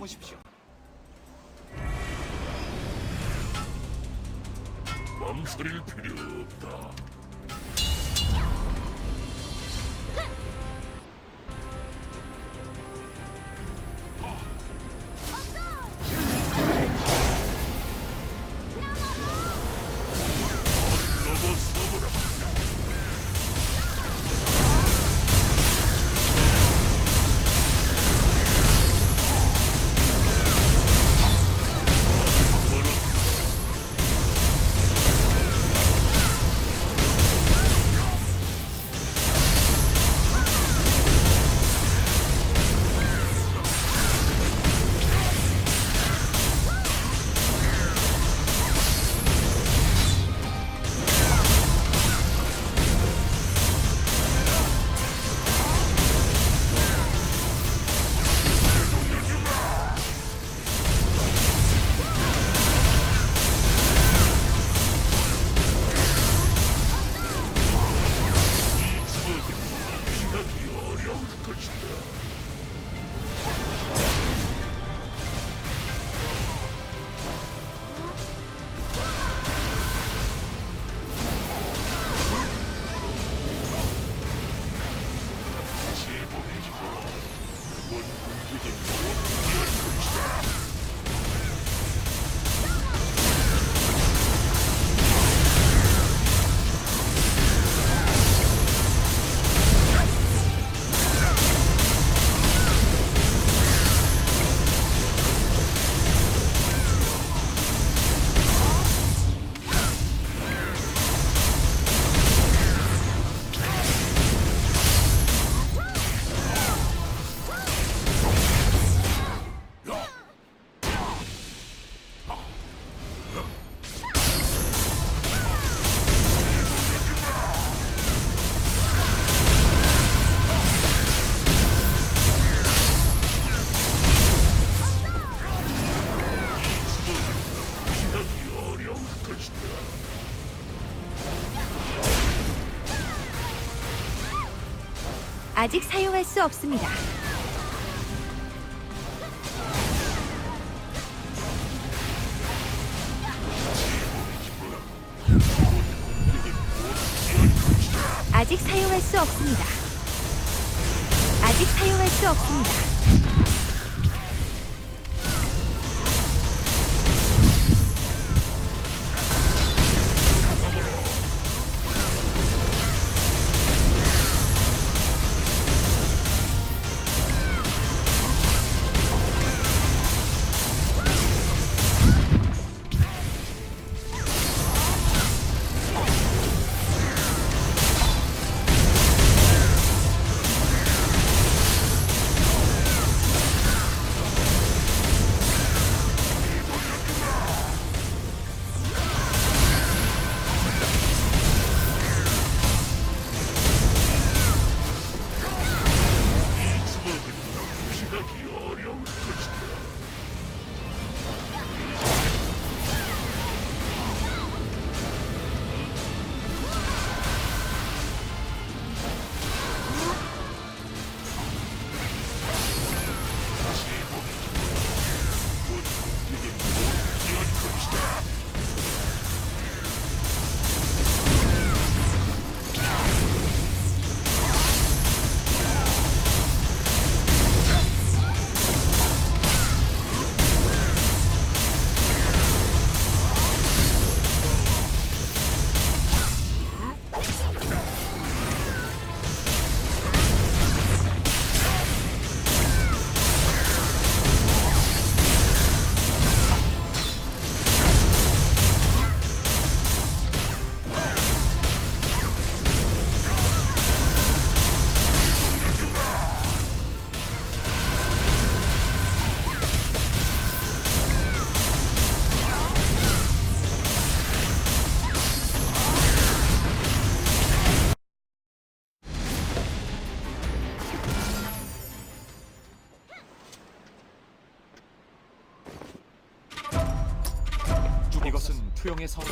품으십시오. 망설일 필요 없다. 아직 사용할 수 없습니다. 아직 사용할 수 없습니다. 아직 사용할 수 없습니다. 투영의 성.